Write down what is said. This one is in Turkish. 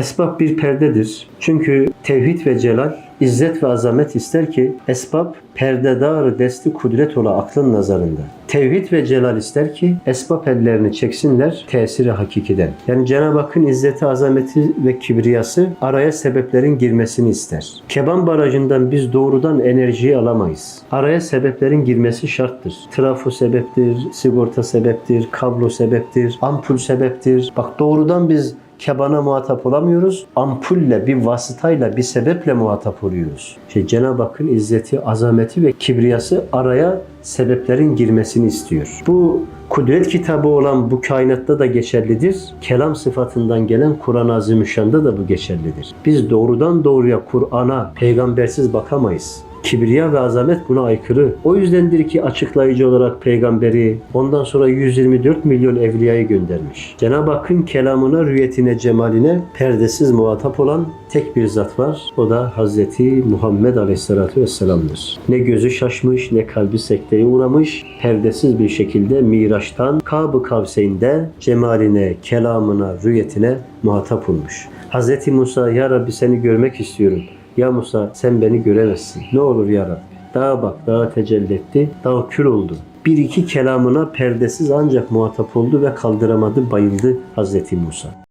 Esbab bir perdedir. Çünkü tevhid ve celal, izzet ve azamet ister ki esbab perdedarı desti kudret ola aklın nazarında. Tevhid ve celal ister ki esbab ellerini çeksinler tesiri hakikiden. Yani Cenab-ı Hakk'ın izzeti, azameti ve kibriyası araya sebeplerin girmesini ister. Keban barajından biz doğrudan enerjiyi alamayız. Araya sebeplerin girmesi şarttır. Trafo sebeptir, sigorta sebeptir, kablo sebeptir, ampul sebeptir. Bak doğrudan biz kebana muhatap olamıyoruz. Ampulle, bir vasıtayla, bir sebeple muhatap oluyoruz. Şey, Cenab-ı Hakk'ın izzeti, azameti ve kibriyası araya sebeplerin girmesini istiyor. Bu kudret kitabı olan bu kainatta da geçerlidir. Kelam sıfatından gelen Kur'an-ı Azimüşşan'da da bu geçerlidir. Biz doğrudan doğruya Kur'an'a peygambersiz bakamayız. Kibriya ve azamet buna aykırı. O yüzdendir ki açıklayıcı olarak peygamberi ondan sonra 124 milyon evliyayı göndermiş. Cenab-ı Hakk'ın kelamına, rüyetine, cemaline perdesiz muhatap olan tek bir zat var. O da Hazreti Muhammed Aleyhisselatü Vesselam'dır. Ne gözü şaşmış ne kalbi sekteye uğramış. Perdesiz bir şekilde Miraç'tan Kab-ı Kavseyn'de cemaline, kelamına, rüyetine muhatap olmuş. Hazreti Musa ya Rabbi seni görmek istiyorum. Ya Musa sen beni göremezsin. Ne olur ya Rabbi. Dağa bak, dağa tecelli etti. Dağ kül oldu. Bir iki kelamına perdesiz ancak muhatap oldu ve kaldıramadı, bayıldı Hazreti Musa.